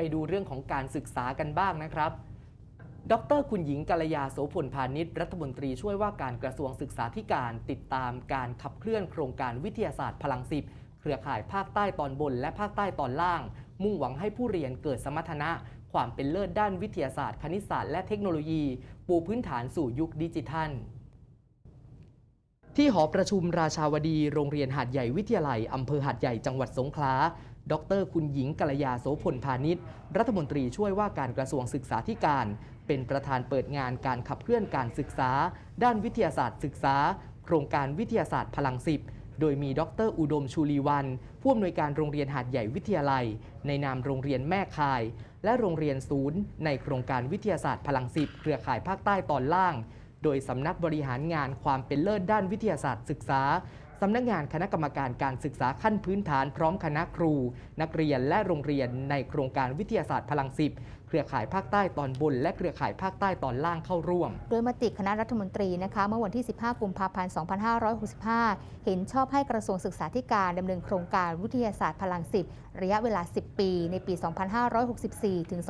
ไปดูเรื่องของการศึกษากันบ้างนะครับ ดร คุณหญิงกัลยาโสพลพาณิชย์รัฐมนตรีช่วยว่าการกระทรวงศึกษาธิการติดตามการขับเคลื่อนโครงการวิทยาศาสตร์พลังสิบเครือข่ายภาคใต้ตอนบนและภาคใต้ตอนล่าง มุ่งหวังให้ผู้เรียนเกิดสมรรถนะ ความเป็นเลิศด้านวิทยาศาสตร์คณิตศาสตร์และเทคโนโลยี ปูพื้นฐานสู่ยุคดิจิทัลที่หอประชุมราชาวดี โรงเรียนหาดใหญ่วิทยาลัย อำเภอหาดใหญ่จังหวัดสงขลา ดรคุณหญิงกัลยาโสพลพาณิชย์ รัฐมนตรีช่วยว่าการกระทรวงศึกษาธิการ เป็นประธานเปิดงานการขับเคลื่อนการศึกษา ด้านวิทยาศาสตร์ศึกษา โครงการวิทยาศาสตร์พลังสิบโดยมีดรอุดมชูลีวัน ผู้อำนวยการโรงเรียนหาดใหญ่วิทยาลัย ในนามโรงเรียนแม่คาย และโรงเรียนศูนย์ ในโครงการวิทยาศาสตร์พลังสิบเครือข่ายภาคใต้ตอนล่าง โดยสำนักบริหารงานความเป็นเลิศด้านวิทยาศาสตร์ศึกษา สำนักงานคณะกรรมการการศึกษาขั้นพื้นฐานพร้อมคณะครู นักเรียนและโรงเรียนในโครงการวิทยาศาสตร์พลังสิบ เครือข่ายภาคใต้ตอนบน และเครือข่ายภาคใต้ตอนล่างเข้าร่วม โดยมติคณะรัฐมนตรีนะคะเมื่อวันที่ 15 กุมภาพันธ์ 2565 เห็นชอบให้กระทรวงศึกษาธิการดำเนินโครงการวิทยาศาสตร์พลังสิบระยะเวลา 10 ปี ในปี 2564 ถึง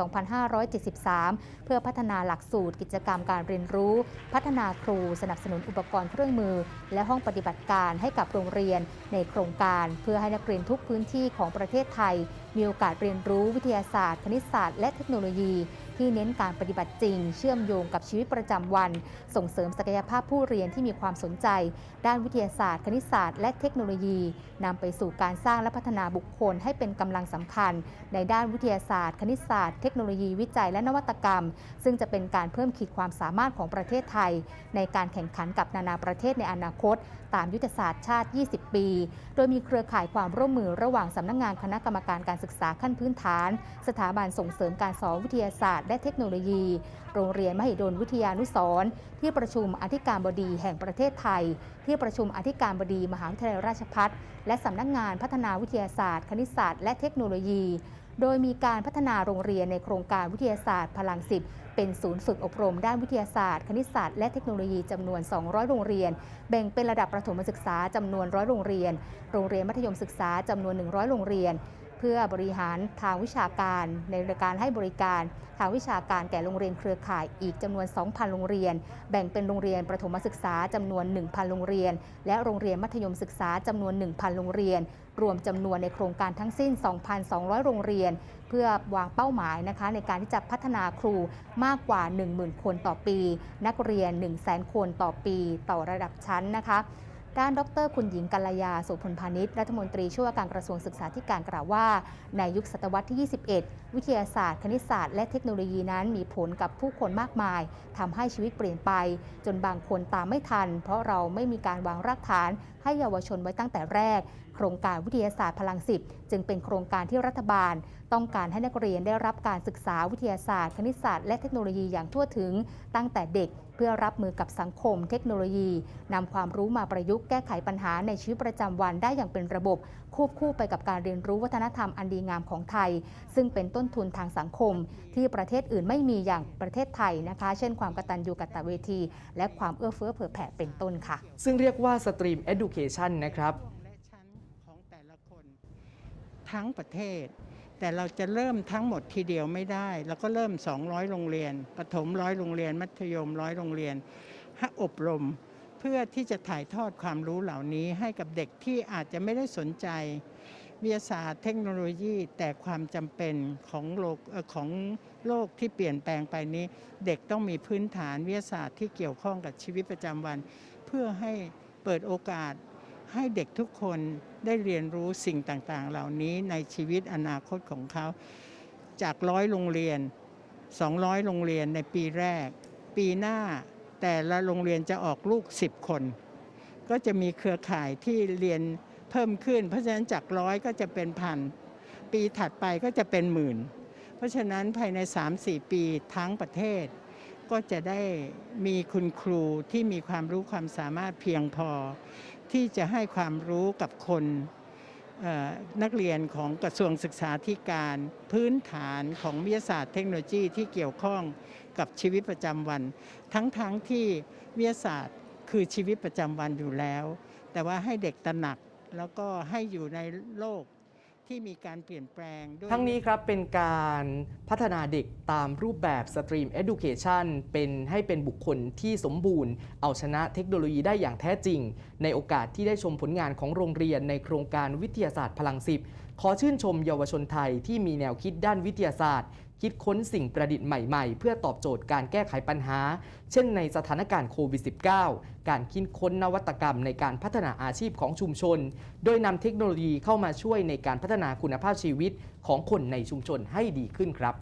2573 เพื่อพัฒนาหลักสูตรกิจกรรมการเรียนรู้ พัฒนาครูสนับสนุนอุปกรณ์เครื่องมือ และห้องปฏิบัติการให้กับโรงเรียนในโครงการ เพื่อให้นักเรียนทุกพื้นที่ของประเทศไทยมีโอกาสเรียนรู้วิทยาศาสตร์ คณิตศาสตร์ และเทคโนโลยี ที่เน้นการปฏิบัติจริง เชื่อมโยงกับชีวิตประจำวัน ส่งเสริมศักยภาพผู้เรียนที่มีความสนใจ ด้านวิทยาศาสตร์ คณิตศาสตร์ และเทคโนโลยีนำไปสู่การสร้างและพัฒนาบุคคลให้เป็นกำลังสำคัญ ในด้านวิทยาศาสตร์ คณิตศาสตร์ เทคโนโลยีวิจัยและนวัตกรรม ซึ่งจะเป็นการเพิ่มขีดความสามารถของประเทศไทย ในการแข่งขันกับนานาประเทศในอนาคต ตามยุทธศาสตร์ชาติ 20 ปี โดยมีเครือข่ายความร่วมมือระหว่างสำนักงงานคณะกรรมการการศึกษาขั้นพื้นฐาน สถาบันส่งเสริมการสอนวิทยาศาสตร์และเทคโนโลยี โรงเรียนมหิดลวิทยานุสร์ที่ประชุมอธิการบดีแห่งประเทศไทย ที่ประชุมอธิการบดีมหาวิทยาลัยราชภัฏและสำนักงานพัฒนาวิทยาศาสตร์ คณิตศาสตร์และเทคโนโลยี โดยมีการพัฒนาโรงเรียนในโครงการวิทยาศาสตร์ พลังสิบเป็นศูนย์ฝึกอบรมด้านวิทยาศาสตร์ คณิตศาสตร์และเทคโนโลยีจำนวน 200 โรงเรียน แบ่งเป็นระดับประถมศึกษาจำนวน 100 โรงเรียน โรงเรียนมัธยมศึกษาจำนวน 100 โรงเรียน เพื่อบริหารทางวิชาการในการให้บริการทางวิชาการแก่โรงเรียนเครือข่ายอีกจำนวน 2,000 โรงเรียน แบ่งเป็นโรงเรียนประถมศึกษาจำนวน 1,000 โรงเรียน และโรงเรียนมัธยมศึกษาจำนวน 1,000 โรงเรียน รวมจำนวนในโครงการทั้งสิ้น 2,200 โรงเรียน เพื่อวางเป้าหมายนะคะในการที่จะพัฒนาครูมากกว่า 10,000 คนต่อปี นักเรียน 100,000 คนต่อปี ต่อระดับชั้นนะคะ ด้านดรคุณหญิงกัลยาโสพลพาณิชย์รัฐมนตรีช่วยว่าการกระทรวงศึกษาธิการกล่าวว่า ในยุคศตวรรษที่ 21 วิทยาศาสตร์คณิตศาสตร์และเทคโนโลยีนั้นมีผลกับผู้คนมากมายทำให้ชีวิตเปลี่ยนไป จนบางคนตามไม่ทัน เพราะเราไม่มีการวางรากฐาน ให้เยาวชนไว้ตั้งแต่แรก โครงการวิทยาศาสตร์พลังสิบจึงเป็นโครงการที่รัฐบาล ต้องการให้นักเรียนได้รับการศึกษาวิทยาศาสตร์ คณิตศาสตร์และเทคโนโลยีอย่างทั่วถึง ตั้งแต่เด็กเพื่อรับมือกับสังคมเทคโนโลยีนำความรู้มาประยุกต์แก้ไขปัญหาในชีวิตประจำวันได้อย่างเป็นระบบ ควบคู่ไปกับการเรียนรู้วัฒนธรรมอันดีงามของไทย ซึ่งเป็นต้นทุนทางสังคม ที่ประเทศอื่นไม่มีอย่างประเทศไทยนะคะ เช่นความกตัญญูกตเวที และความเอื้อเฟื้อเผื่อแผ่เป็นต้นค่ะ ซึ่งเรียกว่า Stream Education นะครับและชั้นของแต่ละคนทั้งประเทศ แต่เราจะเริ่มทั้งหมดทีเดียวไม่ได้แล้วก็เริ่ม 200 โรงเรียนประถมร้อยโรงเรียน มัธยมร้อยโรงเรียนให้อบรม เพื่อที่จะถ่ายทอดความรู้เหล่านี้ให้กับเด็กที่อาจจะไม่ได้สนใจ วิทยาศาสตร์เทคโนโลยี แต่ความจำเป็นของโลกของโลกที่เปลี่ยนแปลงไปนี้ เด็กต้องมีพื้นฐานวิทยาศาสตร์ที่เกี่ยวข้องกับชีวิตประจำวัน เพื่อให้เปิดโอกาส ให้เด็กทุกคนได้เรียนรู้สิ่งต่างๆ เหล่านี้ในชีวิตอนาคตของเขา จากร้อยโรงเรียน 200 โรงเรียนในปีแรก ปีหน้าแต่ละโรงเรียนจะออกลูก 10 คน ก็จะมีเครือข่ายที่เรียนเพิ่มขึ้น เพราะฉะนั้นจากร้อยก็จะเป็นพัน ปีถัดไปก็จะเป็นหมื่น เพราะฉะนั้นภายใน 3-4 ปีทั้งประเทศ ก็จะได้มีคุณครูที่มีความรู้ความสามารถเพียงพอ ที่จะให้ความรู้กับคนนักเรียนของกระทรวงศึกษาธิการ พื้นฐานของวิทยาศาสตร์เทคโนโลยีที่เกี่ยวข้องกับชีวิตประจำวัน ทั้งๆทที่วิทยาศาสตร์คือชีวิตประจำวันอยู่แล้ว แต่ว่าให้เด็กตระหนักแล้วก็ให้อยู่ในโลก ที่มีการเปลี่ยนแปลงด้วยทั้งนี้ครับเป็นการพัฒนาเด็กตามรูปแบบ Stream Education เป็นให้เป็นบุคคลที่สมบูรณ์ เอาชนะเทคโนโลยีได้อย่างแท้จริง ในโอกาสที่ได้ชมผลงานของโรงเรียนในโครงการวิทยาศาสตร์พลังสิบขอชื่นชมเยาวชนไทยที่มีแนวคิดด้านวิทยาศาสตร์ คิดค้นสิ่งประดิษฐ์ใหม่ๆ เพื่อตอบโจทย์การแก้ไขปัญหา เช่นในสถานการณ์โควิด -19 การคิดค้นนวัตกรรมในการพัฒนาอาชีพของชุมชน โดยนำเทคโนโลยีเข้ามาช่วยในการพัฒนาคุณภาพชีวิตของคนในชุมชนให้ดีขึ้นครับ